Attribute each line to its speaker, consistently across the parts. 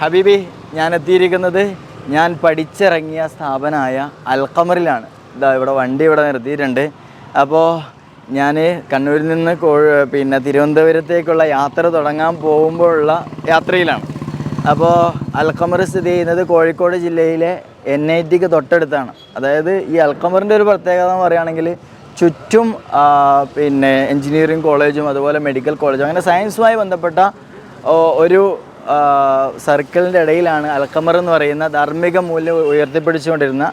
Speaker 1: ഹബീബി ഞാൻ എത്തിയിരിക്കുന്നത് ഞാൻ പഠിച്ചിറങ്ങിയ സ്ഥാപനമായ അൽക്കമറിലാണ് ഇതാ ഇവിടെ വണ്ടി ഇവിടെ നിർത്തിയിട്ടുണ്ട്. അപ്പോൾ ഞാൻ കണ്ണൂരിൽ നിന്ന് പിന്നെ തിരുവനന്തപുരത്തേക്കുള്ള യാത്ര തുടങ്ങാൻ പോകുമ്പോഴുള്ള യാത്രയിലാണ്. അപ്പോൾ അൽക്കമർ സ്ഥിതി ചെയ്യുന്നത് കോഴിക്കോട് ജില്ലയിലെ എൻ ഐ ടിക്ക് തൊട്ടടുത്താണ്. അതായത് ഈ അൽക്കമറിന്റെ ഒരു പ്രത്യേകത എന്ന് പറയുകയാണെങ്കിൽ ചുറ്റും പിന്നെ എഞ്ചിനീയറിംഗ് കോളേജും അതുപോലെ മെഡിക്കൽ കോളേജും അങ്ങനെ സയൻസുമായി ബന്ധപ്പെട്ട ഒരു സർക്കിളിന്റെ ഇടയിലാണ് അൽക്കമർ എന്ന് പറയുന്ന ധാർമ്മിക മൂല്യം ഉയർത്തിപ്പിടിച്ചുകൊണ്ടിരുന്ന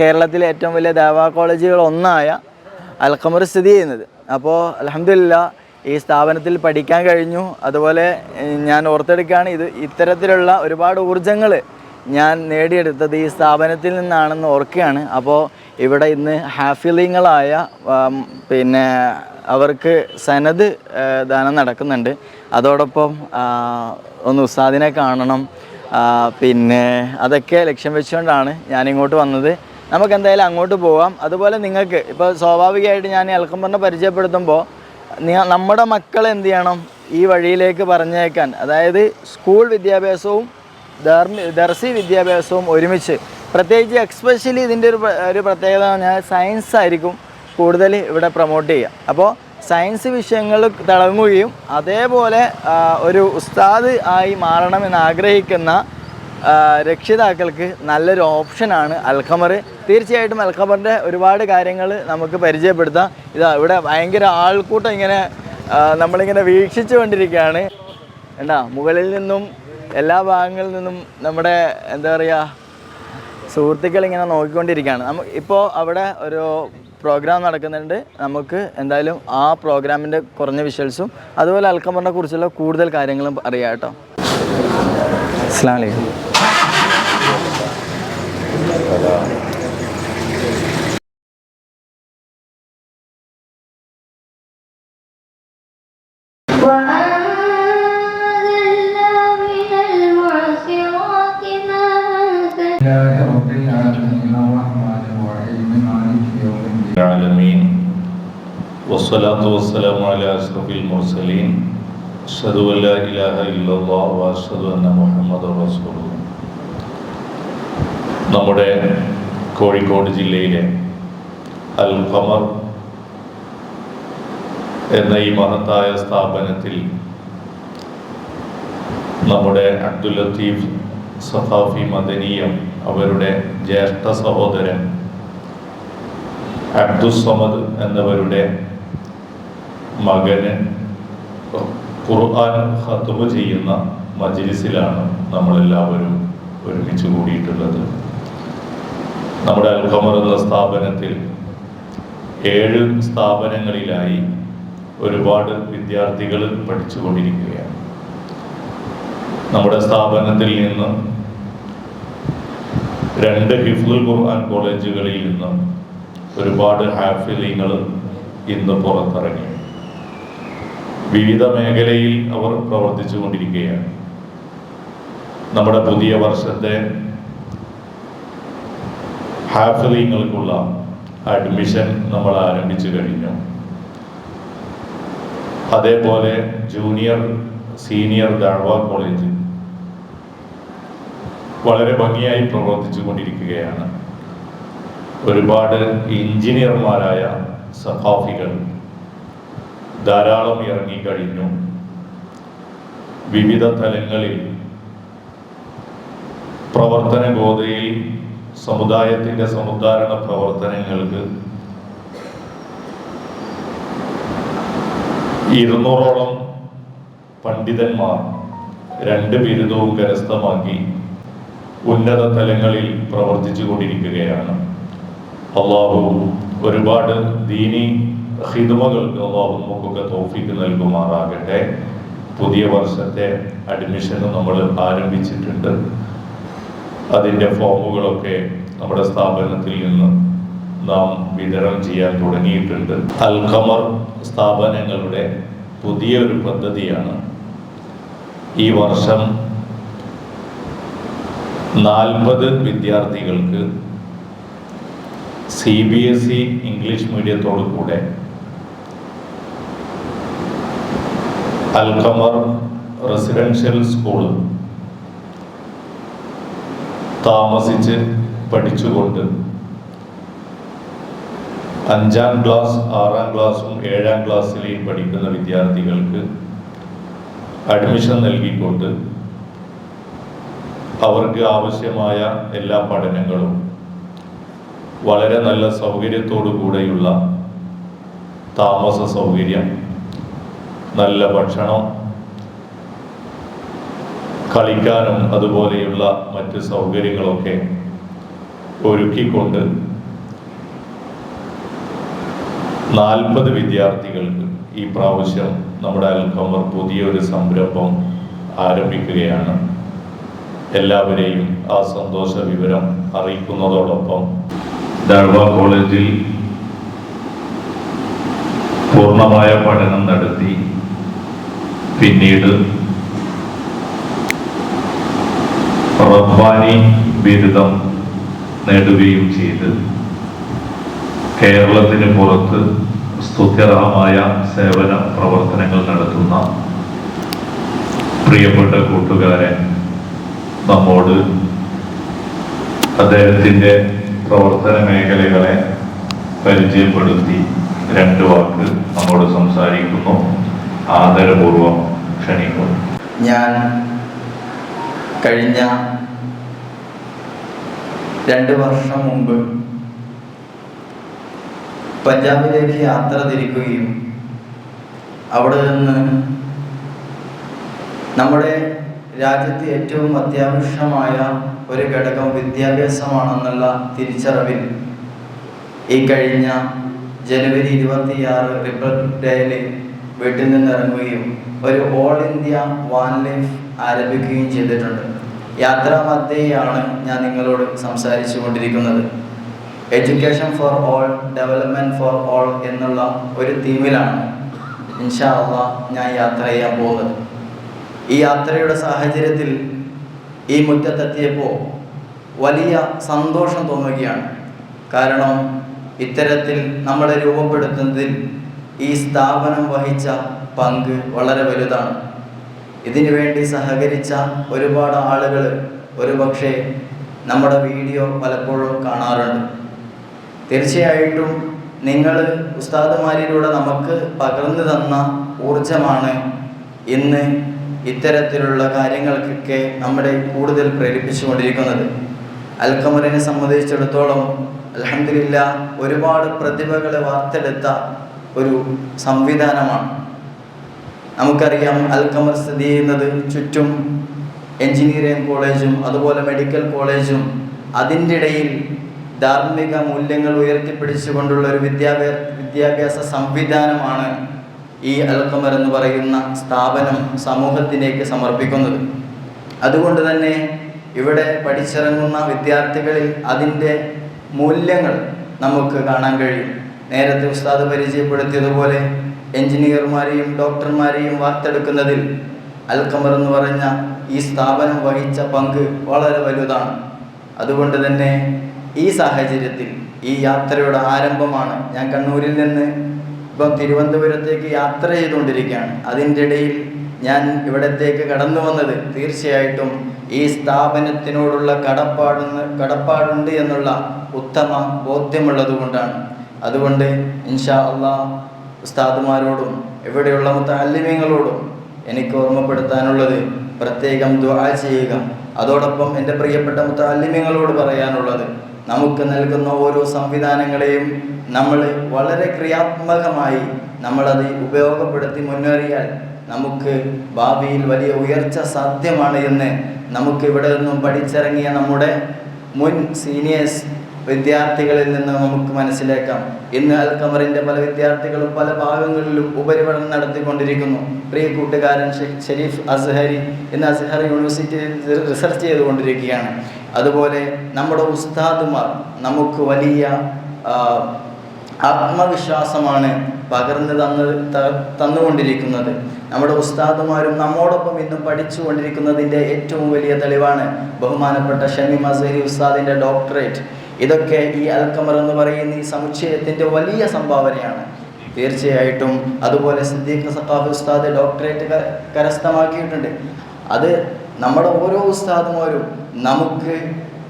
Speaker 1: കേരളത്തിലെ ഏറ്റവും വലിയ ദേവാ കോളേജുകൾ ഒന്നായ അൽക്കമർ സ്ഥിതി ചെയ്യുന്നത്. അപ്പോൾ അലഹമില്ല ഈ സ്ഥാപനത്തിൽ പഠിക്കാൻ കഴിഞ്ഞു. അതുപോലെ ഞാൻ ഓർത്തെടുക്കുകയാണ് ഇത് ഇത്തരത്തിലുള്ള ഒരുപാട് ഊർജങ്ങൾ ഞാൻ നേടിയെടുത്തത് ഈ സ്ഥാപനത്തിൽ നിന്നാണെന്ന് ഓർക്കുകയാണ്. അപ്പോൾ ഇവിടെ ഇന്ന് ഹാഫിലിങ്ങളായ പിന്നെ അവർക്ക് സനത് ദാനം നടക്കുന്നുണ്ട്. അതോടൊപ്പം ഒന്ന് ഉസ്താദിനെ കാണണം. പിന്നെ അതൊക്കെ ലക്ഷ്യം വെച്ചുകൊണ്ടാണ് ഞാനിങ്ങോട്ട് വന്നത്. നമുക്ക് എന്തായാലും അങ്ങോട്ട് പോവാം. അതുപോലെ നിങ്ങൾക്ക് ഇപ്പോൾ സ്വാഭാവികമായിട്ട് ഞാൻ അൽക്കമ്പറിനെ പരിചയപ്പെടുത്തുമ്പോൾ നമ്മുടെ മക്കളെ എന്ത് ചെയ്യണം? ഈ വഴിയിലേക്ക് പറഞ്ഞേക്കാൻ അതായത് സ്കൂൾ വിദ്യാഭ്യാസവും ദർസി വിദ്യാഭ്യാസവും ഒരുമിച്ച് പ്രത്യേകിച്ച് എക്സ്പെഷ്യലി ഇതിന്റെ ഒരു ഒരു പ്രത്യേകത പറഞ്ഞാൽ സയൻസ് ആയിരിക്കും കൂടുതൽ ഇവിടെ പ്രൊമോട്ട് ചെയ്യുക. അപ്പോൾ സയൻസ് വിഷയങ്ങൾ തിളങ്ങുകയും അതേപോലെ ഒരു ഉസ്താദ് ആയി മാറണമെന്ന് ആഗ്രഹിക്കുന്ന രക്ഷിതാക്കൾക്ക് നല്ലൊരു ഓപ്ഷനാണ് അൽഖമർ. തീർച്ചയായിട്ടും അൽഖമറിന്റെ ഒരുപാട് കാര്യങ്ങൾ നമുക്ക് പരിചയപ്പെടുത്താം. ഇതാ ഇവിടെ ഭയങ്കര ആൾക്കൂട്ടം ഇങ്ങനെ നമ്മളിങ്ങനെ വീക്ഷിച്ചു കൊണ്ടിരിക്കുകയാണ്. എന്താ മുകളിൽ നിന്നും എല്ലാ ഭാഗങ്ങളിൽ നിന്നും നമ്മുടെ എന്താ പറയുക സുഹൃത്തുക്കൾ ഇങ്ങനെ നോക്കിക്കൊണ്ടിരിക്കുകയാണ്. നമുക്ക് ഇപ്പോൾ അവിടെ ഒരു പ്രോഗ്രാം നടക്കുന്നുണ്ട്. നമുക്ക് എന്തായാലും ആ പ്രോഗ്രാമിന്റെ കുറഞ്ഞ വിഷ്വൽസും അതുപോലെ അൽക്കമറിനെ കുറിച്ചുള്ള കൂടുതൽ കാര്യങ്ങളും അറിയാം കേട്ടോ. അസ്ലാം വലൈക്കും
Speaker 2: Wow. والصلاة والسلام على أشرف المرسلين أشهد أن لا إله إلا الله وأشهد أن محمد رسول الله നമ്മുടെ കോഴിക്കോട് ജില്ലയിലെ അൽ ഖമർ എന്ന ഈ മഹത്തായ സ്ഥാപനത്തിൽ നമ്മുടെ അബ്ദുൽ ലത്തീഫ് സഖാഫി മദനീയം അവരുടെ ജ്യേഷ്ഠ സഹോദരൻ അബ്ദുസമദ് എന്നവരുടെ മകന് ഖുർആൻ ഹത്തുമ ചെയ്യുന്ന മജിലിസിലാണ് നമ്മളെല്ലാവരും ഒരുമിച്ച് കൂടിയിട്ടുള്ളത്. നമ്മുടെ അൽഖമർ എന്ന സ്ഥാപനത്തിൽ ഏഴ് സ്ഥാപനങ്ങളിലായി ഒരുപാട് വിദ്യാർത്ഥികൾ പഠിച്ചുകൊണ്ടിരിക്കുകയാണ്. നമ്മുടെ സ്ഥാപനത്തിൽ നിന്ന് രണ്ട് ഹിഫ്ലുൽ ഖുർആൻ കോളേജുകളിൽ നിന്നും ഒരുപാട് ഹാഫിലിങ്ങൾ ഇന്ന് പുറത്തിറങ്ങി. വിവിധ മേഖലയിൽ അവർ പ്രവർത്തിച്ചു കൊണ്ടിരിക്കുകയാണ് നമ്മുടെ പുതിയ വർഷത്തെ ഹാഫിലിങ്ങൾക്കുള്ള അഡ്മിഷൻ നമ്മൾ ആരംഭിച്ചു കഴിഞ്ഞു. അതേപോലെ ജൂനിയർ സീനിയർ ദാഴ്വ കോളേജ് വളരെ ഭംഗിയായി പ്രവർത്തിച്ചു കൊണ്ടിരിക്കുകയാണ് ഒരുപാട് എഞ്ചിനീയർമാരായ സഖാഫികൾ ധാരാളം ഇറങ്ങിക്കഴിഞ്ഞു വിവിധ തലങ്ങളിൽ പ്രവർത്തന ഗോതയിൽ സമുദായത്തിന്റെ സമുദ്ധാരണ പ്രവർത്തനങ്ങൾക്ക് ഇരുന്നൂറോളം പണ്ഡിതന്മാർ രണ്ട് ബിരുദവും കരസ്ഥമാക്കി ഉന്നത തലങ്ങളിൽ പ്രവർത്തിച്ചു കൊണ്ടിരിക്കുകയാണ് അള്ളാഹു ഒരുപാട് ദീനി ഹിദ്മകൾക്ക് അള്ളാഹു നമുക്കൊക്കെ തോഫിക്ക് നൽകുമാറാകട്ടെ. പുതിയ വർഷത്തെ അഡ്മിഷൻ നമ്മൾ ആരംഭിച്ചിട്ടുണ്ട്. അതിന്റെ ഫോമുകളൊക്കെ നമ്മുടെ സ്ഥാപനത്തിൽ നിന്ന് നാം വിതരണം ചെയ്യാൻ തുടങ്ങിയിട്ടുണ്ട്. അൽഖമർ സ്ഥാപനങ്ങളുടെ പുതിയൊരു പദ്ധതിയാണ്. ഈ വർഷം നാൽപ്പത് വിദ്യാർത്ഥികൾക്ക് C B S E English മീഡിയത്തോടു കൂടെ അൽഖമർ റെസിഡൻഷ്യൽ സ്കൂൾ താമസിച്ച് പഠിച്ചുകൊണ്ട് അഞ്ചാം ക്ലാസ് ആറാം ക്ലാസ്സും ഏഴാം ക്ലാസ്സിലെയും പഠിക്കുന്ന വിദ്യാർത്ഥികൾക്ക് അഡ്മിഷൻ നൽകിക്കൊണ്ട് അവർക്ക് ആവശ്യമായ എല്ലാ പഠനങ്ങളും വളരെ നല്ല സൗകര്യത്തോടു കൂടെയുള്ള താമസ സൗകര്യം നല്ല ഭക്ഷണം കളിക്കാനും അതുപോലെയുള്ള മറ്റ് സൗകര്യങ്ങളൊക്കെ ഒരുക്കിക്കൊണ്ട് നാൽപ്പത് വിദ്യാർത്ഥികൾക്ക് ഈ പ്രാവശ്യം നമ്മുടെ അൽഖമർ പുതിയൊരു സംരംഭം ആരംഭിക്കുകയാണ്. എല്ലാവരെയും ആ സന്തോഷ വിവരം അറിയിക്കുന്നതോടൊപ്പം ദർവ കോളേജിൽ പൂർണമായ പഠനം നടത്തി പിന്നീട് റബ്ബാനി ബിരുദം നേടുകയും ചെയ്ത് കേരളത്തിന് പുറത്ത് സ്തുത്യർഹമായ സേവന പ്രവർത്തനങ്ങൾ നടത്തുന്ന പ്രിയപ്പെട്ട കൂട്ടുകാരൻ നമ്മോട് അദ്ദേഹത്തിന്റെ പ്രവർത്തന മേഖലകളെ പരിചയപ്പെടുത്തി രണ്ട് വാക്ക് നമ്മോട് സംസാരിക്കുന്നു. ആദരപൂർവം
Speaker 1: ഞാൻ കഴിഞ്ഞ രണ്ട് വർഷം മുമ്പ് പഞ്ചാബിലേക്ക് യാത്ര തിരിക്കുകയും അവിടെ നിന്ന് നമ്മുടെ രാജ്യത്ത് ഏറ്റവും അത്യാവശ്യമായ ഒരു ഘടകം വിദ്യാഭ്യാസമാണെന്നുള്ള തിരിച്ചറിവിൽ ഈ കഴിഞ്ഞ ജനുവരി ഇരുപത്തിയാറ് റിപ്പബ്ലിക് ഡേയിൽ വീട്ടിൽ നിന്ന് ഇറങ്ങുകയും ഒരു ഓൾ ഇന്ത്യ വാൻ ലൈഫ് ആരംഭിക്കുകയും ചെയ്തിട്ടുണ്ട്. യാത്രാ മധ്യയാണ് ഞാൻ നിങ്ങളോട് സംസാരിച്ചു കൊണ്ടിരിക്കുന്നത്. Education for all development for all എന്നുള്ള ഒരു തീമിലാണ് ഇൻഷാ അള്ളാ ഞാൻ യാത്ര ചെയ്യാൻ പോകുന്നത്. ഈ യാത്രയുടെ സാഹചര്യത്തിൽ ഈ മുറ്റത്തെത്തിയപ്പോൾ വലിയ സന്തോഷം തോന്നുകയാണ്. കാരണം ഇത്തരത്തിൽ നമ്മളെ രൂപപ്പെടുത്തുന്നതിൽ ഈ സ്ഥാപനം വഹിച്ച പങ്ക് വളരെ വലുതാണ്. ഇതിനു വേണ്ടി സഹകരിച്ച ഒരുപാട് ആളുകൾ ഒരുപക്ഷെ നമ്മുടെ വീഡിയോ പലപ്പോഴും കാണാറുണ്ട്. തീർച്ചയായിട്ടും നിങ്ങൾ ഉസ്താദുമാരിലൂടെ നമുക്ക് പകർന്നു തന്ന ഊർജമാണ് ഇന്ന് ഇത്തരത്തിലുള്ള കാര്യങ്ങൾക്കൊക്കെ നമ്മുടെ കൂടുതൽ പ്രേരിപ്പിച്ചുകൊണ്ടിരിക്കുന്നത് അൽക്കമറിനെ സംബന്ധിച്ചിടത്തോളം അലഹമില്ല ഒരുപാട് പ്രതിഭകളെ വാർത്തെടുത്ത ഒരു സംവിധാനമാണ്. നമുക്കറിയാം അൽക്കമർ സ്ഥിതി ചെയ്യുന്നത് ചുറ്റും എഞ്ചിനീയറിംഗ് കോളേജും അതുപോലെ മെഡിക്കൽ കോളേജും അതിന്റെ ഇടയിൽ ധാർമ്മിക മൂല്യങ്ങൾ ഉയർത്തിപ്പിടിച്ചുകൊണ്ടുള്ള ഒരു വിദ്യാഭ്യാസ വിദ്യാഭ്യാസ സംവിധാനമാണ് ഈ അൽക്കമർ എന്ന് പറയുന്ന സ്ഥാപനം സമൂഹത്തിലേക്ക് സമർപ്പിക്കുന്നത്. അതുകൊണ്ട് തന്നെ ഇവിടെ പഠിച്ചിറങ്ങുന്ന വിദ്യാർത്ഥികളിൽ അതിന്റെ മൂല്യങ്ങൾ നമുക്ക് കാണാൻ കഴിയും. നേരത്തെ ഉസ്താദ് പരിചയപ്പെടുത്തിയതുപോലെ എഞ്ചിനീയർമാരെയും ഡോക്ടർമാരെയും വാർത്തെടുക്കുന്നതിൽ അൽക്കമർ എന്ന് പറഞ്ഞ ഈ സ്ഥാപനം വഹിച്ച പങ്ക് വളരെ വലുതാണ്. അതുകൊണ്ട് തന്നെ ഈ സാഹചര്യത്തിൽ ഈ യാത്രയുടെ ആരംഭമാണ് ഞാൻ കണ്ണൂരിൽ നിന്ന് ഇപ്പം തിരുവനന്തപുരത്തേക്ക് യാത്ര ചെയ്തുകൊണ്ടിരിക്കുകയാണ്. അതിന്റെ ഇടയിൽ ഞാൻ ഇവിടത്തേക്ക് കടന്നു വന്നത് തീർച്ചയായിട്ടും ഈ സ്ഥാപനത്തിനോടുള്ള കടപ്പാടുന്ന് കടപ്പാടുണ്ട് എന്നുള്ള ഉത്തമ ബോധ്യമുള്ളത് കൊണ്ടാണ് അതുകൊണ്ട് ഇൻഷാ അള്ളാ ഉസ്താദുമാരോടും എവിടെയുള്ള മുത്തല്ലിമീങ്ങളോടും എനിക്ക് ഓർമ്മപ്പെടുത്താനുള്ളത് പ്രത്യേകം ദ്വാ ചെയ്യുക. അതോടൊപ്പം എന്റെ പ്രിയപ്പെട്ട മുത്തല്ലിമീങ്ങളോട് പറയാനുള്ളത് നമുക്ക് നൽകുന്ന ഓരോ സംവിധാനങ്ങളെയും നമ്മൾ വളരെ ക്രിയാത്മകമായി നമ്മളത് ഉപയോഗപ്പെടുത്തി മുന്നേറിയാൽ നമുക്ക് ഭാവിയിൽ വലിയ ഉയർച്ച സാധ്യമാണ് എന്ന് നമുക്ക് ഇവിടെ നിന്നും പഠിച്ചിറങ്ങിയ നമ്മുടെ മുൻ സീനിയേഴ്സ് വിദ്യാർത്ഥികളിൽ നിന്ന് നമുക്ക് മനസ്സിലാക്കാം. ഇന്ന് അൽക്കമറിന്റെ പല വിദ്യാർത്ഥികളും പല ഭാഗങ്ങളിലും ഉപരിപഠനം നടത്തിക്കൊണ്ടിരിക്കുന്നു. പ്രിയ കൂട്ടുകാരൻ ഷെരീഫ് അസ്ഹരി ഇന്ന് അസ്ഹർ യൂണിവേഴ്സിറ്റിയിൽ റിസർച്ച് ചെയ്തുകൊണ്ടിരിക്കുകയാണ്. അതുപോലെ നമ്മുടെ ഉസ്താദുമാർ നമുക്ക് വലിയ ആത്മവിശ്വാസമാണ് പകർന്നു തന്ന് തന്നുകൊണ്ടിരിക്കുന്നത്. നമ്മുടെ ഉസ്താദുമാരും നമ്മോടൊപ്പം ഇന്നും പഠിച്ചുകൊണ്ടിരിക്കുന്നതിന്റെ ഏറ്റവും വലിയ തെളിവാണ് ബഹുമാനപ്പെട്ട ഷമി മസേരി ഉസ്താദിന്റെ ഡോക്ടറേറ്റ്. ഇതൊക്കെ ഈ അൽക്കമർ എന്ന് പറയുന്ന ഈ സമുച്ചയത്തിന്റെ വലിയ സംഭാവനയാണ്. തീർച്ചയായിട്ടും അതുപോലെ സിദ്ദീഖ് സഖാഫ് ഉസ്താദ് ഡോക്ടറേറ്റ് കരസ്ഥമാക്കിയിട്ടുണ്ട്. അത് നമ്മുടെ ഓരോ ഉസ്താദുമാരും നമുക്ക്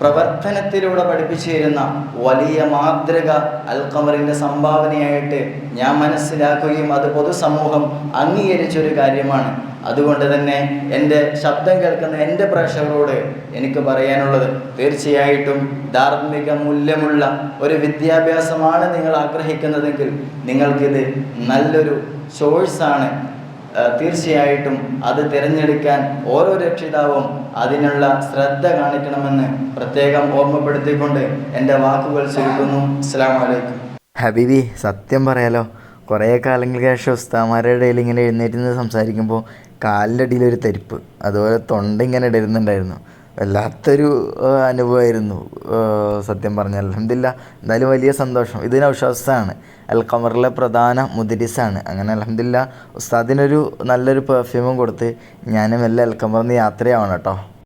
Speaker 1: പ്രവർത്തനത്തിലൂടെ പഠിപ്പിച്ചു തരുന്ന വലിയ മാതൃക അൽ ഖമറിന്റെ സംഭാവനയായിട്ട് ഞാൻ മനസ്സിലാക്കുകയും അത് പൊതുസമൂഹം അംഗീകരിച്ചൊരു കാര്യമാണ്. അതുകൊണ്ട് തന്നെ എന്റെ ശബ്ദം കേൾക്കുന്ന എന്റെ പ്രേക്ഷകരോട് എനിക്ക് പറയാനുള്ളത് തീർച്ചയായിട്ടും ധാർമ്മിക മൂല്യമുള്ള ഒരു വിദ്യാഭ്യാസമാണ് നിങ്ങൾ ആഗ്രഹിക്കുന്നതെങ്കിൽ നിങ്ങൾക്കിത് നല്ലൊരു ചോയ്സാണ് തീർച്ചയായിട്ടും അത് തിരഞ്ഞെടുക്കാൻ ഓരോ രക്ഷിതാവും അതിനുള്ള ശ്രദ്ധ കാണിക്കണമെന്ന് പ്രത്യേകം ഓർമ്മപ്പെടുത്തിക്കൊണ്ട് എന്റെ വാക്കുകൾ ചുരുക്കുന്നു. അസ്സാം വലൈക്കും ഹബീബി സത്യം പറയാലോ കുറേ കാലങ്ങൾക്ക് ശേഷം ഉസ്താമാരുടെ ഇടയിൽ ഇങ്ങനെ എഴുന്നേറ്റ് സംസാരിക്കുമ്പോൾ കാലിന്റെ അടിയിൽ ഒരു തരിപ്പ് അതുപോലെ തൊണ്ട ഇങ്ങനെ ഇടരുന്നുണ്ടായിരുന്നു. വല്ലാത്തൊരു അനുഭവമായിരുന്നു സത്യം പറഞ്ഞാൽ. അലഹമില്ല എന്തായാലും വലിയ സന്തോഷം. ഇതിന് അവിശ്വാസമാണ് അൽ ഖമറിലെ പ്രധാന മുദിരിസാണ്. അങ്ങനെ അലഹമില്ല ഉസ്താദിനൊരു നല്ലൊരു പെർഫ്യൂമും കൊടുത്ത് ഞാനും എല്ലാം അൽ ഖമറിന്ന് യാത്രയാവണം കേട്ടോ.